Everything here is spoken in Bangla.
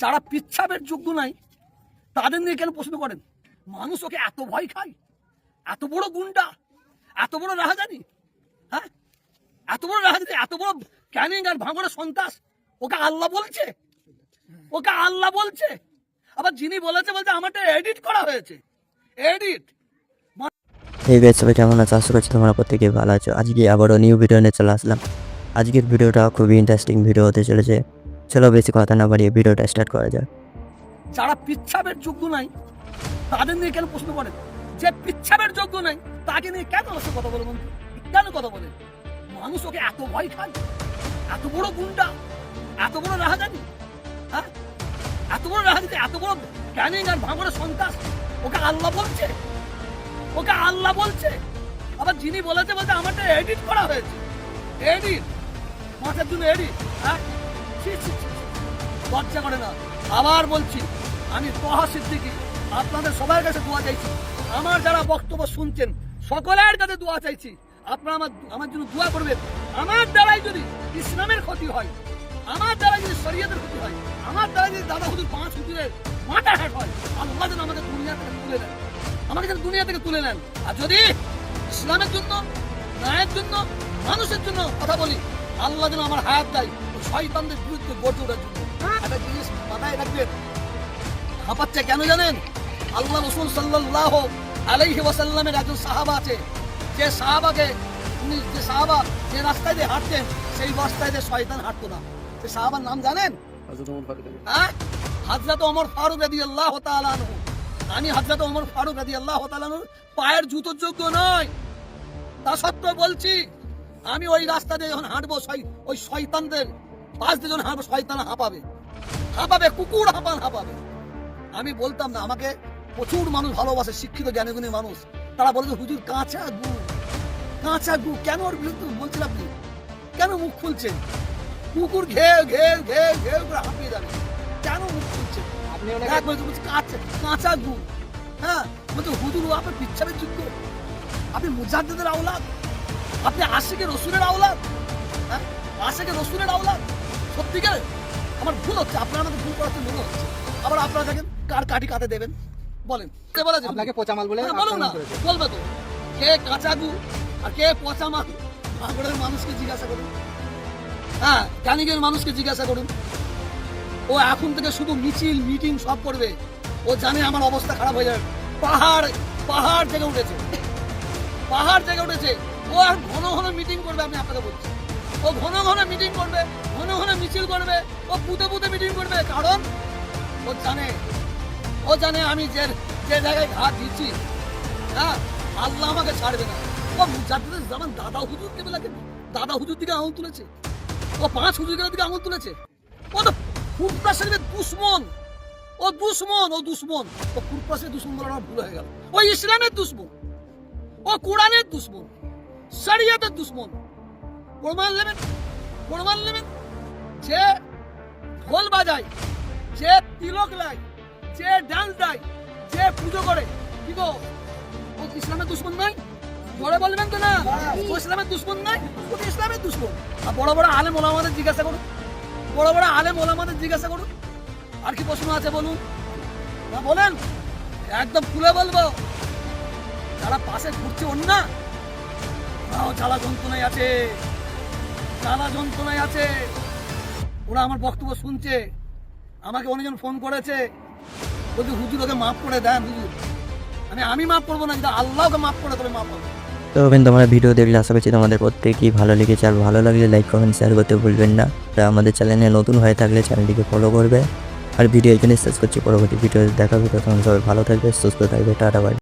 যারা পিচ্ছাবের যোগ্য নাই, তাদের নিয়ে কেন প্রশ্ন করেন? মানুষ ওকে এত ভয় খায়? এত বড় গুন্ডা? এত বড় রাহাজানি? হ্যাঁ? এত বড় রাহাজানি, এত বড় ক্যানিং আর ভাঙড়ের সন্ত্রাস? ওকে আল্লাহ বলছে? ওকে আল্লাহ বলছে? আবার যিনি বলেছে বলছে, আমারটা এডিট করা হয়েছে। এডিট এই গাইজ সবাই কেমন আছো? আশা করছি তোমরা প্রত্যেকে ভালো আছো। আজকে আবারও নিউ ভিডিও নিয়ে চলে আসলাম। আজকের ভিডিওটা খুবই ইন্টারেস্টিং ভিডিও হতে চলেছে। চলো বেশি কথা না বাড়িয়ে ভিডিওটা স্টার্ট করা যাক। যারা পিচ্ছাবের যোগ্য নাই, তাদের নিয়ে কেন প্রশ্ন করেন যে পিচ্ছাবের যোগ্য নাই, তাকে নিয়ে কেন আসে কথা বলে কেন কথা বলে? মানুষ ওকে এত ভয় খান এত বড় গুন্ডা? এত বড় রাহাজানি? হ্যাঁ? এত বড় রাহাজানি এত বড় ক্যানিং আর ভাঙড়ের সন্ত্রাস? ওকে আল্লাহ বলছে? ওকে আল্লাহ বলছে? আবার যিনি বলেছে বলছে, আমারটা এডিট করা হয়েছে। এডিট মাথার জন্য এডিট হ্যাঁ। লজ্জা করে না। আবার বলছি, আমি তহা সিদ্দিকি আপনাদের সবার কাছে দোয়া চাইছি। আমার যারা বক্তব্য শুনছেন, সকলের কাছে দোয়া চাইছি। আপনারা আমার আমার জন্য দোয়া করবেন। আমার দ্বারাই যদি ইসলামের ক্ষতি হয়, আমার দ্বারা যদি শরীয়তের ক্ষতি হয়, আমার দ্বারা যদি দাদা হুজুর পাঁচ হুজুরের মাথা হ্যাট হয়, আল্লাহ যেন আমাদের দুনিয়া থেকে তুলে নেন। আমাকে যেন দুনিয়া থেকে তুলে নেন। আর যদি ইসলামের জন্য, ন্যায়ের জন্য, মানুষের জন্য কথা বলি, আল্লাহ যেন আমার হায়াত দেয়। শয়তানদের বিরুদ্ধে গড়ে ওঠার জন্য। একটা জিনিস মাথায় রাখবেন। হাঁপাচ্ছে কেন জানেন? আল্লাহ রসুল সাল্লাহ আলাইহি ওয়াসাল্লামের একজন সাহাবা আছে। যে সাহাবাকে উনি যে সাহাবা যে রাস্তায় দিয়ে হাঁটতেন সেই রাস্তায় দিয়ে শয়তান হাঁটতো না। সে সাহাবার নাম জানেন? হ্যাঁ? হাজরত ওমর ফারুক রাদি আল্লাহ তালানহু আমি হাজরত ওমর ফারুক রাদি আল্লাহ তালানহুর পায়ের জুতোর যোগ্য নয়। তা সত্ত্বেও বলছি আমি ওই রাস্তা দিয়ে যখন হাঁটবো ওই শয়তানদের দিয়ে যখন হাঁটবো শয়তান হাঁপাবে। হাঁপাবে কুকুর হাঁপান হাঁপাবে। আমি বলতাম না আমাকে প্রচুর মানুষ ভালোবাসে শিক্ষিত জ্ঞানীগুণী মানুষ। তারা বলে হুজুর কাঁচা গু কাঁচা গু কেন ওর বিরুদ্ধে বলছেন আপনি? কেন মুখ খুলছেন? কুকুর ঘেউ ঘেউ ঘেউ ঘেউ করে হাঁপিয়ে যাবে। কেন মুখ খুলছেন? কাঁচা কাঁচা গু। হ্যাঁ? বলছে হুজুর ও আপনার পিচ্ছাবের যোগ্য। আপনি মুজাদ্দিদের আওলাদ। আপনি আশিকে রসুলের আওলাদ। হ্যাঁ? আশিকে রসুলের আওলাদ। সত্যিকার? আমার ভুল হচ্ছে আপনার আমাকে ভুল করাতে মনে হচ্ছে। আবার আপনারা দেখেন কার কাটি কাতে দেবেন? বলেন কে বলেছেন আপনাকে পচা মাল বলে বলুন না বলবে তো। কে কাঁচা গু আর কে পচা মাল? ভাঙড়ের মানুষকে জিজ্ঞাসা করুন। হ্যাঁ ক্যানিংয়ের মানুষকে জিজ্ঞাসা করুন। ও এখন থেকে শুধু মিছিল মিটিং সব করবে। ও জানে আমার অবস্থা খারাপ হয়ে যাবে। পাহাড় পাহাড় জেগে উঠেছে। পাহাড় জেগে উঠেছে। ও আর ঘন ঘন মিটিং করবে আমি আপনাকে বলছি। ও ঘন ঘন মিটিং করবে, ঘন ঘন মিছিল করবে, ও পুঁতে পুঁতে মিটিং করবে। কারণ ও জানে ও জানে আমি যে যে জায়গায় ঘাট দিচ্ছি হ্যাঁ আল্লাহ আমাকে ছাড়বে না। ও মুজাদ্দিদের জামান দাদা হুজুর কে লাগে দাদা হুজুর দিকে আঙুল তুলেছে। ও পাঁচ হুজুরের দিকে আঙুল তুলেছে। ও তো শরীফের দুশ্মন। ও দুশ্মন ও দুশ্মন। ও শরীফের দুশ্মন বলার আমার ভুল হয়ে গেল। ও ইসলামের দুশ্মন। ও কোরআনের দুশ্মন। শরিয়তের দুশ্মন। প্রমাণ নেবেন প্রমাণ নেবেন যে ঢোল বাজায়, যে তিলক লাই যে ডান্স দেয়, যে পুজো করে, কি গো? ও ইসলামের দুশ্মন নাই জোরে বলবেন তো না। ও ইসলামের দুশ্মন নাই ও ইসলামের দুশ্মন। আর বড় বড় আলেম ওলামাদের জিজ্ঞাসা করুন। বড় বড় আলেম ওলামাদের জিজ্ঞাসা করুন। আর কি প্রশ্ন আছে বলুন? না, বলেন। একদম খুলে বলব। যারা পাশে ঘুরছে অন্য তারাও জ্বালা যন্ত্রণায় আছে। জ্বালা যন্ত্রণায় আছে। ওরা আমার বক্তব্য শুনছে। আমাকে অনেকজন ফোন করেছে। বলছে, হুজুর, ওকে মাফ করে দেন, হুজুর। আমি আমি মাফ করব না যদি আল্লাহকে মাফ করে তবে মাফ হবে তো ওখানে তোমরা ভিডিও দেখলে, আশা করছি তোমাদের প্রত্যেকেই ভালো লেগেছে। আর ভালো লাগলে লাইক কমেন্ট শেয়ার করতে ভুলবেন না। আর আমাদের চ্যানেলে নতুন হয়ে থাকলে চ্যানেলটিকে ফলো করবে। আর ভিডিও এখানে শেষ করছি। পরবর্তী ভিডিও দেখাবে তখন সবাই ভালো থাকবে, সুস্থ থাকবে। Tata bye